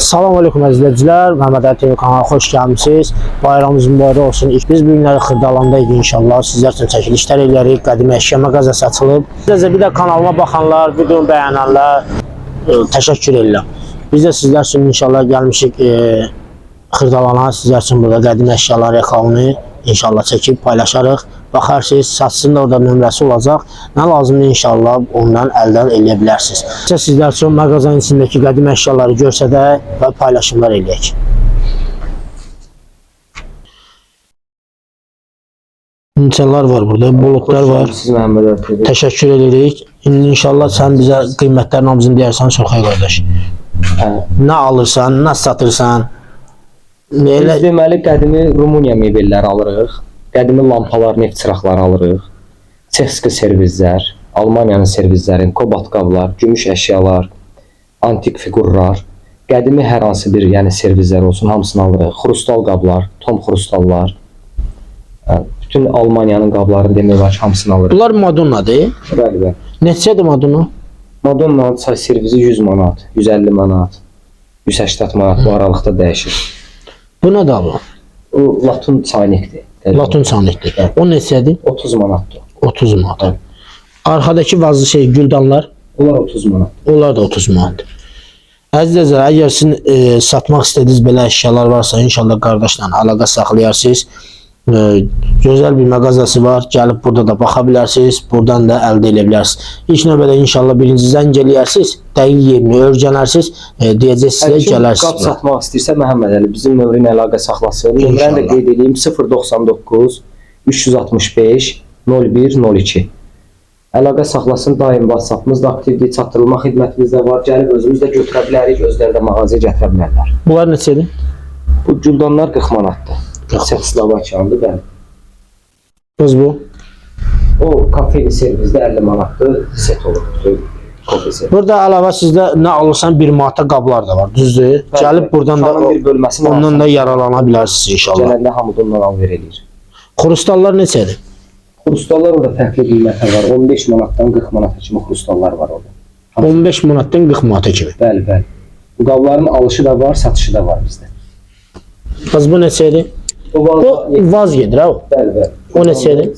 Salam aleyküm əzizləyicilər. Məhəmməd Əli TV kanalına xoş gəlmisiniz. Bayramınız mübarək olsun. Biz bu günləri inşallah. Sizlər üçün çəkilişlər eləyirik. Qədim əşya mağazası açılıb. Sizə bir də kanalıma baxanlar, videonu bəyənənlər e, təşəkkür edirəm. Biz də sizlər üçün inşallah gəlmişik e, Xırdalana. Sizlər üçün burada qədim əşyalar reklamını inşallah çəkib paylaşarıq. Baxarsınız, satsın da orada nömrəsi olacaq. Nə lazımdır inşallah ondan əldən eləyə bilərsiniz. Sizlər üçün mağazanın içindəki qədim əşyaları görsədək və paylaşımlar eləyək. Neçələr var burada, buludlar var. Təşəkkür edirik. İndi inşallah sən bizə qiymətlərin hamısını deyərsən Surxay qardaş. Hə. Nə alırsan, nə satırsan? Elə deməli qədimi Rumıniya mebelləri alırıq. Qədimi lampalar, neft çıraqları alırıq. Çexski servizlər, Almaniyanın servizlərin, kobalt qablar, gümüş əşyalar, antik fiqurlar, qədimi hər hansı bir, yəni servizlər olsun, hamısını alırıq. Xrustal qablar, tom xrustallar. Bütün Almaniyanın qablarını demək olar ki, hamısını alırıq. bunlar Madonnadır. Bəli, bəli. Neçədir Madonna? Madonna çay servizi 100 manat, 150 manat, 180 manat bu aralıqda dəyişir. Bu nədir bu? O latun çaynikdir. Latun çanlıqdır. O neçədir? 30 manatdır. 30 manat. Arkadakı vazlı şey güldanlar, Onlar 30 manat. onlar da 30 manat. Əzizlər, əgər sizin e, satmaq istədiyiniz belə əşyalar varsa, inşallah qardaşla əlaqə saxlayarsınız. E, gözəl bir mağazası var. Gəlib burada da baxa bilərsiniz. Buradan da əldə edə bilərsiniz. İlk növbədə inşallah birinci zəng eləyərsiniz. Dəqiq yerini öyrənərsiniz. E, deyəcək sizə gələrsiniz. satmaq istəyirsə Məhəmməd Əli bizim nömrə ilə əlaqə saxlasın. Nömrəni də qeyd edeyim 099 365 0102. Əlaqə saxlasın. Daim WhatsApp-ımız da aktivdir. Çatdırılma xidmətimiz də var. Gəlib özümüz də götürə bilərik. Özləri də mağazaya gətirə bilərlər. Bunlar neçədir? Bu güldanlar 40 manatdır. 40 Çexoslovakiyandır bəli. Qız bu. O kafeli servizdə 50 manatdır. Set olur. Kofe set. Burada əlavə sizdə nə alırsan bir manata qablar da var, düzdür? Gəlib buradan da bir bölməsini ondan da yararlana bilərsiniz inşallah. Gələndə hamı ondan alver eləyir. Xrustallar neçədir? Xrustallar orada fərqli qiymətlər var. 15 manatdan 40 manata kimi xrustallar var orada. 15 manatdan 40 manata kimi. Bəli, bəli. Bu qabların alışı da var, satışı da var bizdə. Qız bu neçədir? O Bu var. vaz gedir ha. o. Bəli, bəli. O neçədir?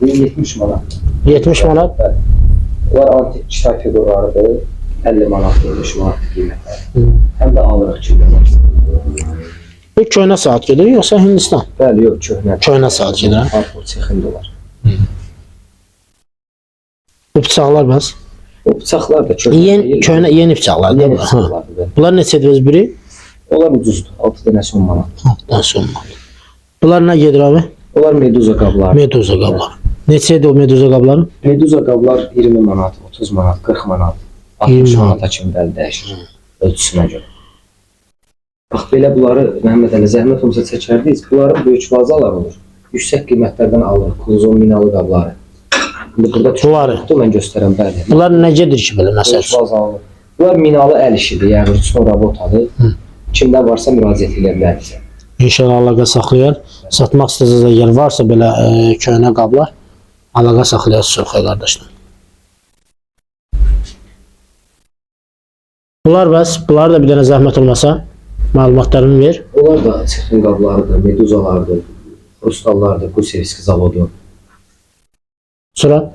Bu 70 manat. 70 manat. Bəli. Bunlar antik kitap figurlarıdır. 50 manat, 70 manat qiymətləri. Həm də alırıq kimdə. Bu köhnə saat gedir yoxsa Hindistan? Bəli, yox, köhnə. Köhnə saat gedir. Alpol çexində olar. Bu bıçaqlar bəs. O bıçaqlar da köhnə. Yeni köhnə yeni bıçaqlar Yeni bıçaqlardır. Bunlar neçədir öz biri? Onlar ucuzdur. 6 dənəsi 10 manat. Altdan son manat. Bunlar nə gedir abi? Onlar meduza qablar. Meduza qablar. Neçədir o meduza qabları? Meduza qablar 20 manat, 30 manat, 40 manat, 60 20 manata kimi bəli dəyişir ölçüsünə görə. Bax belə bunları Məhəmməd Əli zəhmət olmasa çəkərdiniz. Bunların böyük vazalar olur. Yüksək qiymətlərdən alırıq. Kluzon minalı qabları. İndi burada Bunları? mən göstərəm bəli. Bunlar nə gedir ki belə məsəl Böyük üçün? vaza alınır. Bunlar minalı əl işidir, yəni rüçün robotadır. Kimdə varsa müraciət edə bilərsiniz. İnşallah əlaqə saxlayar. Satmaq istəsəz əgər varsa belə e, köhnə qablar əlaqə saxlayar Surxay qardaşla. Bunlar bəs, bunlar da bir dənə zəhmət olmasa məlumatlarını ver. Onlar da çexin qablarıdır, meduzalardır, krustallardır, Gusevski zavodu. Sonra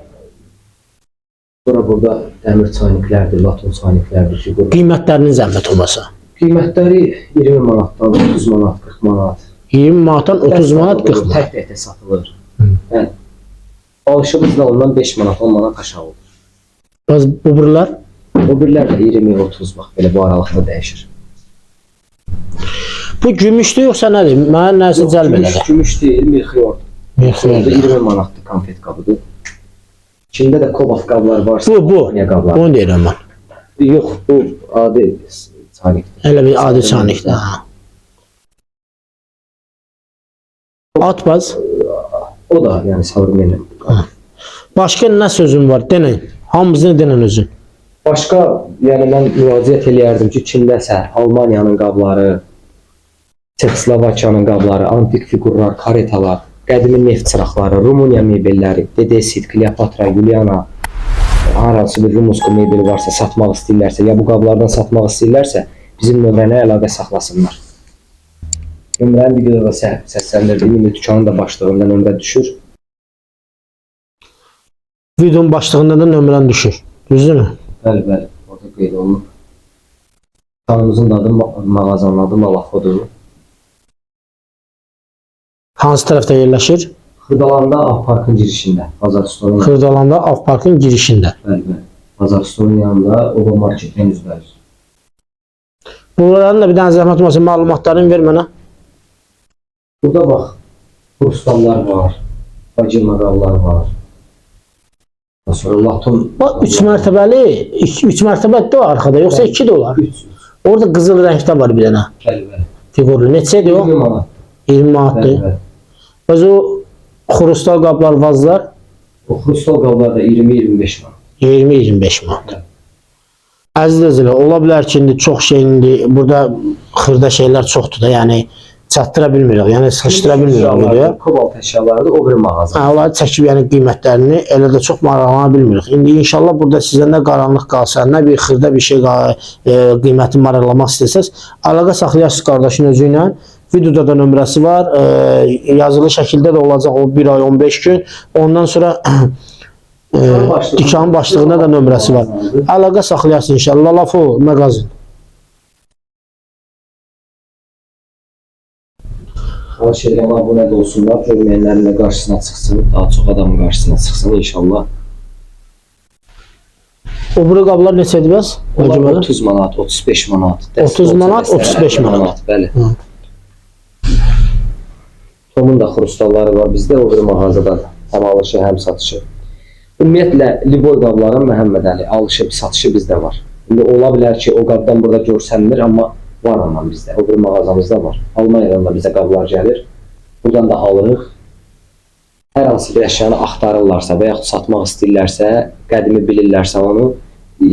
Sonra burada dəmir çayniklərdir, laton çayniklərdir, qiymətlərinin zəhmət olmasa. Qiymətləri 20 manatdan 30 manat, 40 manat. 20 manatdan 30 manat 40 manat. Tək tək satılır. Hə. Alışımız da ondan 5 manat, 10 manat aşağı olur. Bəs bu buralar O birlər də 20, 30 bax belə bu aralıqda dəyişir. bu gümüşdür yoxsa nədir? Mənə nəsə cəlb gümüş, elədi. gümüş deyil, milxiyor. Orada Mexrdir. 20 manatdır konfet qabıdır. İçində də kobalt qablar varsa, Bu bu. Qablar. Bunu deyirəm mən. Yox, bu adi çaynikdir. Elə bir adi çanikdir. Ha. At baz. O da yəni savurmenli. Başqa nə sözün var? Denən. Hamısını denən özün. Başqa, yəni mən müraciət eləyərdim ki, kimdəsə Almaniyanın qabları, Çexoslovakiyanın qabları, antik fiqurlar, karetalar, qədimi neft çıraqları, Rumıniya mebelləri, Dedesit, Kleopatra, Yuliana, hər hansı bir Rumuska mebeli varsa satmaq istəyirlərsə, ya bu qablardan satmaq istəyirlərsə, bizim nömrəni əlaqə saxlasınlar. Nömrəni videoda da sə- səsləndirdim. İndi dükanın da başlığında nömrə düşür. Videonun başlığında da nömrən düşür. Düzdürmü? Bəli, bəli. Orada qeyd olunub. Dükanımızın da adı, ma- mağazanın adı Malafodur. Hansı tərəfdə yerləşir? Xırdalanda Av Parkın girişində, Bazar Store'un Xırdalanda Avparkın girişində. bəli, bəli. Bazar Store'un yanında Oba Marketdən üzbəyiz. Bunların da bir dənə zəhmət olmasa məlumatlarını ver mənə. Burada bax, Rustallar var, Bacı Maqallar var. Sonra Laton Bax 3 mərtəbəli, 3 mərtəbəli də var arxada, yoxsa 2 də olar. 3 Orada qızıl rəngdə var bir dənə. bəli, bəli. Fiqurlu. Neçədir o? 20 manat. 20 Bəli, manatdır. bəli. Bəs o xrustal qablar, vazlar O Rustal qablar da 20-25 manat. 20-25 manat. Əziz izləyicilər, ola bilər ki, indi çox şey indi burada xırda şeylər çoxdur da, yəni çatdıra bilmirik, yəni sıxışdıra bilmirik videoya. Kobalt əşyaları da o bir mağaza. Hə, onları çəkib yəni qiymətlərini elə də çox maraqlana bilmirik. İndi inşallah burada sizə nə qaranlıq qalsa, nə bir xırda bir şey e, qiyməti maraqlamaq istəsəz, əlaqə saxlayasınız qardaşın özü ilə. Videoda da nömrəsi var. E, yazılı şəkildə də olacaq o 1 ay 15 gün. Ondan sonra e, dükanın başlığında da nömrəsi var. Əlaqə saxlayasınız inşallah. Lafo mağazin. Xahiş edirəm abunə də olsunlar, görməyənlərin də qarşısına çıxsın, daha çox adamın qarşısına çıxsın inşallah. O bura qablar neçədir bəs? Onlar Məcmuədə? 30 manat, 35 manat. 30 manat, dəstə 35 manat. Bəli. Hı. Tomun da xrustalları var bizdə, o bir mağazada həm alışı, həm satışı. Ümumiyyətlə Liboy qabların Məhəmməd Əli alışı, satışı bizdə var. İndi ola bilər ki, o qabdan burada görsənmir, amma var amma bizdə. O bir mağazamızda var. Almaniyadan da bizə qablar gəlir. Buradan da alırıq. Hər hansı bir əşyanı axtarırlarsa və yaxud satmaq istəyirlərsə, qədimi bilirlərsə onu,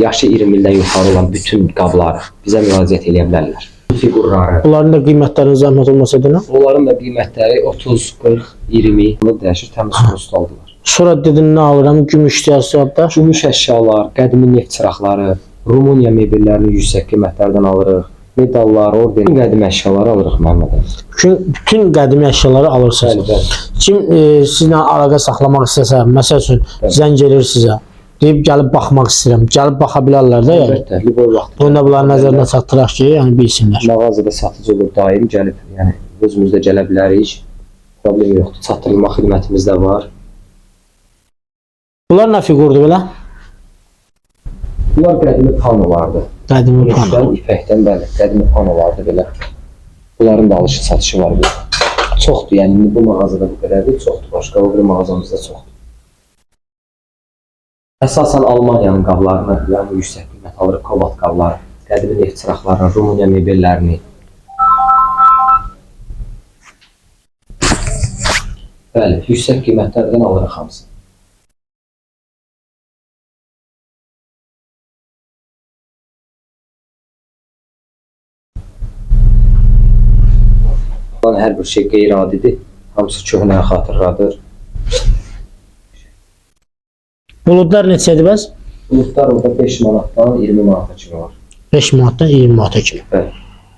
yaşı 20 ildən yuxarı olan bütün qabları bizə müraciət edə bilərlər. Fiqurları, Bunların da qiymətlərini zəhmət olmasa deyən. Onların da qiymətləri 30, 40, 20 bunu dəyişir, təmiz xrustaldılar. Sonra dedin nə alıram? Gümüş istəyirsən Gümüş əşyalar, qədimi neft çıraqları, Rumıniya mebellərini yüksək qiymətlərdən alırıq. Medallar, orden, bütün qədimi əşyaları alırıq Məhəmməd. Bütün, bütün qədimi əşyaları alırsınız. Bəli, bəli. Kim e, sizlə əlaqə saxlamaq istəsə, məsəl üçün zəng edir sizə. Deyib gəlib baxmaq istəyirəm. Gəlib baxa bilərlər də yəni. Əlbəttə, Liboy vaxtı. Bunu da bunların nəzərinə çatdıraq ki, yəni bilsinlər. Mağazada satıcı olur daim gəlib, yəni özümüz də gələ bilərik. Problem yoxdur. Çatdırılma xidmətimiz də var. Bunlar nə fiqurdur belə? Bunlar qədimi panolardır. Qədimi pano. ipəkdən bəli, qədimi panolardır belə. Bunların da alışı satışı var bizdə. Çoxdur, yəni bu mağazada bu qədərdir, çoxdur. Başqa o bir mağazamızda çoxdur. Əsasən Almaniyanın qablarını, yəni yüksək qiymət alırıq, kobalt qabları, qədimi neft çıraqlarını, Rumıniya mebellərini. Bəli, yüksək qiymətlərdən alırıq hamısını. Hər bir şey qeyri-adidir. Hamısı köhnəyə xatırladır. Buludlar neçədir bəs? Buludlar orada 5 manatdan 20 manata kimi var. 5 manatdan 20 manata kimi. Bəli.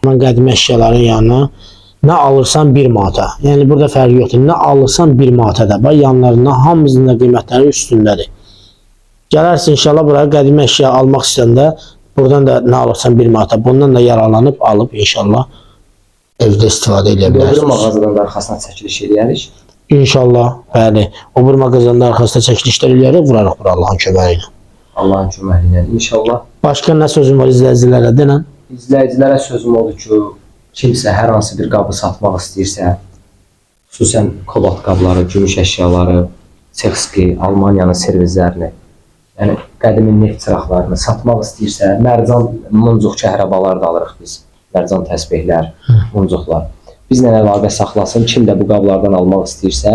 Mən qədimi əşyaların yanına nə alırsan 1 manata. Yəni burada fərqi yoxdur. Nə alırsan 1 manata da. Bax yanlarında hamısının da qiymətləri üstündədir. Gələrsən inşallah buraya qədimi əşya almaq istəyəndə buradan da nə alırsan 1 manata. Bundan da yararlanıb alıb inşallah evdə istifadə edə bilərsiniz. mağazadan da arxasına çəkiliş eləyərik. İnşallah. O bir mağazanın arxasında çəkilişlər eləyərək vurarıq bura Allahın köməyi ilə. Allahın köməyi ilə inşallah. Başqa nə sözün var izləyicilərə denən? İzləyicilərə sözüm odur ki, kimsə hər hansı bir qabı satmaq istəyirsə, xüsusən kobalt qabları, gümüş əşyaları, Çexski, Almaniyanın servizlərini, yəni qədimi neft çıraqlarını satmaq istəyirsə, mərcan muncuq kəhrabalar da alırıq biz. Mərcan təsbehlər, muncuqlar. Bizlə əlaqə saxlasın. Kim də bu qablardan almaq istəyirsə,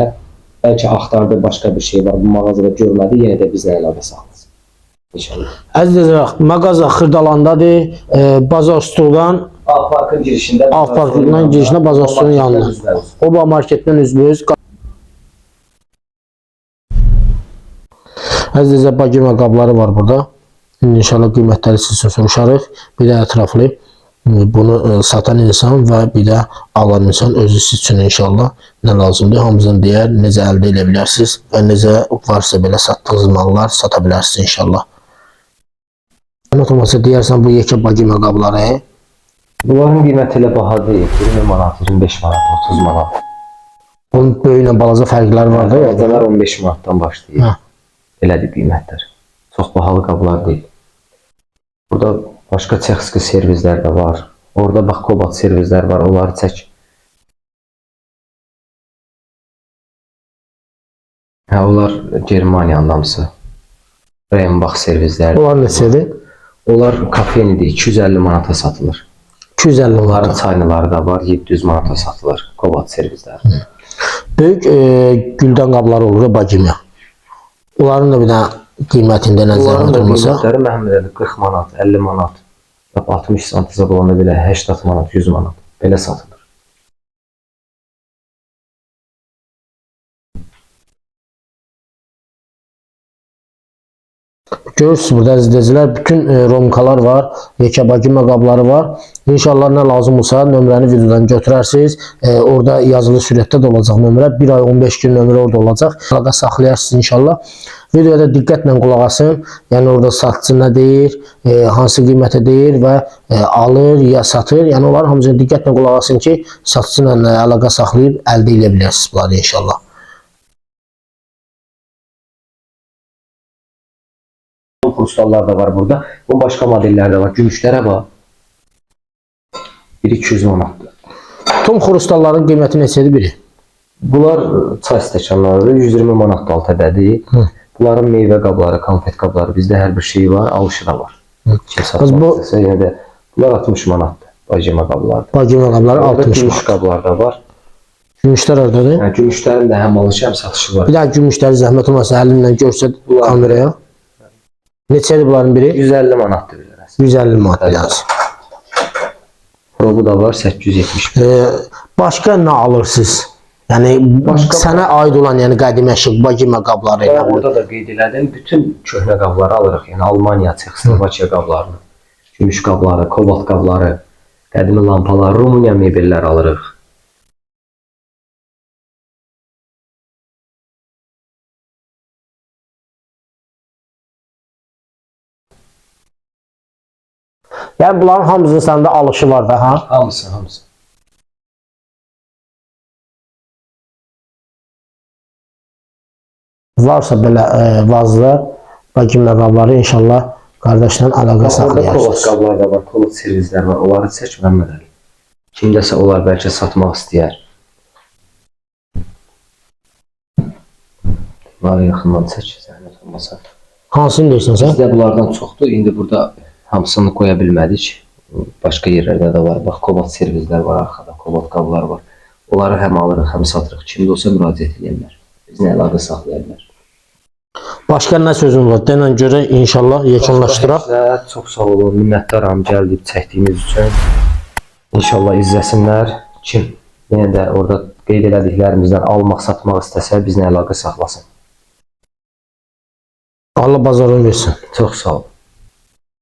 bəlkə axtardığı başqa bir şey var, bu mağazada görmədi, yenə də bizlə əlaqə saxlasın. İnşallah. Əziz mağaza Xırdalandadır. E, Bazar Stuldan A parkın girişində A parkından girişində bazar üstünün yanına. Oba marketdən üzbüz. Əzizə bagima qabları var burada. İnşallah qiymətləri sizə soruşarıq. Bir də ətraflı. Bunu e, satan insan və bir də alan insan özü siz üçün inşallah nə lazımdır hamısını deyər, necə əldə edə bilərsiniz və necə varsa belə satdığınız mallar sata bilərsiniz inşallah. Olmasa deyərsən bu yekə bagima qabları Bunların qiyməti elə baha deyil. 20 manat, 25 manat, 30 manat. Onun böyüklə balaca fərqləri var da. Bazalar 15 manatdan başlayır. Hə. Elədir qiymətlər. Çox bahalı qablar deyil. Burada başqa çexski servislər də var. Orada bax Kobat servislər var. Onları çək. Hə, onlar Germaniyanın hamısı. Rembach servisləri. Onlar neçədir? Onlar kafenidir. 250 manata satılır. 250 Onların manat. çaynaları da var. 700 manata satılır. Kobat servisləri. Böyük e, güldən qabları olur bagima. Onların da bir də qiymətində nəzərə tutulmasa qiymətləri Məhəmmədəli 40 manat, 50 manat, lap 60 santizə olanda belə 80 manat, 100 manat belə satılır. Görürsünüz burada izləyicilər bütün e, romkalar var, yekə bagima qabları var. İnşallah nə lazım olsa nömrəni videodan götürərsiniz. E, orada yazılı sürətdə də olacaq nömrə. 1 ay 15 gün nömrə orada olacaq. Əlaqə saxlayarsınız inşallah. Videoda diqqətlə qulaq asın. Yəni orada satıcı nə deyir, e, hansı qiymətə deyir və e, alır ya satır. Yəni onların hamısına diqqətlə qulaq asın ki, satıcı ilə əlaqə saxlayıb əldə edə bilərsiniz bunları inşallah. Krustallar da var burada. Bu başqa modellər də var. Gümüşlərə bax. Biri 200 manatdır. Tom xrustalların qiyməti neçədir biri? Bunlar e, çay stəkanlarıdır. 120 manat qaltədədir. Bunların meyvə qabları, konfet qabları bizdə hər bir şey var, alışı da var. Satmaq bu- yenə də bunlar 60 manatdır. Bacıma qablardır. Bagima qabları Orada 60 gümüş qablar da var. Gümüşlər oradadır. Yəni gümüşlərin də həm alışı, həm satışı var. Bir daha gümüşləri zəhmət olmasa əlinlə görsət kameraya. Neçədir bunların biri? 150 manatdır bilərəs. 150 manat biraz. Probu da var 870. Ee, başqa nə alırsınız? Yəni Başqa- sənə aid olan, yəni qədim əşya, bagima qabları Və yəni. orada da qeyd elədim, bütün köhnə qabları alırıq. Yəni Almaniya, Çexoslovakiya qablarını, gümüş qabları, kobalt qabları, qədimi lampalar, Rumıniya mebelləri alırıq. Yəni bunların hamısının səndə alışı var da, ha? Hamısı, hamısı. Varsa belə e, vazlı bagima qabları inşallah qardaşla əlaqə Orada kobalt saxlayarsınız. qablar da var, kobalt servislər var. Onları çək Məmməd Ali. Kimdəsə onlar bəlkə satmaq istəyər. Bunları yaxından çək, zəhmət olmasa. Hansını deyirsən sən? Bizdə bunlardan çoxdur. İndi burada hamısını qoya bilmədik. Başqa yerlərdə də var. Bax, kobalt servislər var arxada, kobalt qablar var. Onları həm alırıq, həm satırıq. Kimdə olsa müraciət edirlər. Bizlə əlaqə saxlaya bilər. Başqa nə sözün var? Denən görə inşallah yekunlaşdıraq. Sizə çox sağ olun, minnətdaram gəlib çəkdiyiniz üçün. İnşallah izləsinlər. Kim yenə də orada qeyd elədiklərimizdən almaq, satmaq istəsə bizlə əlaqə saxlasın. Allah bazarını versin. Çox sağ olun.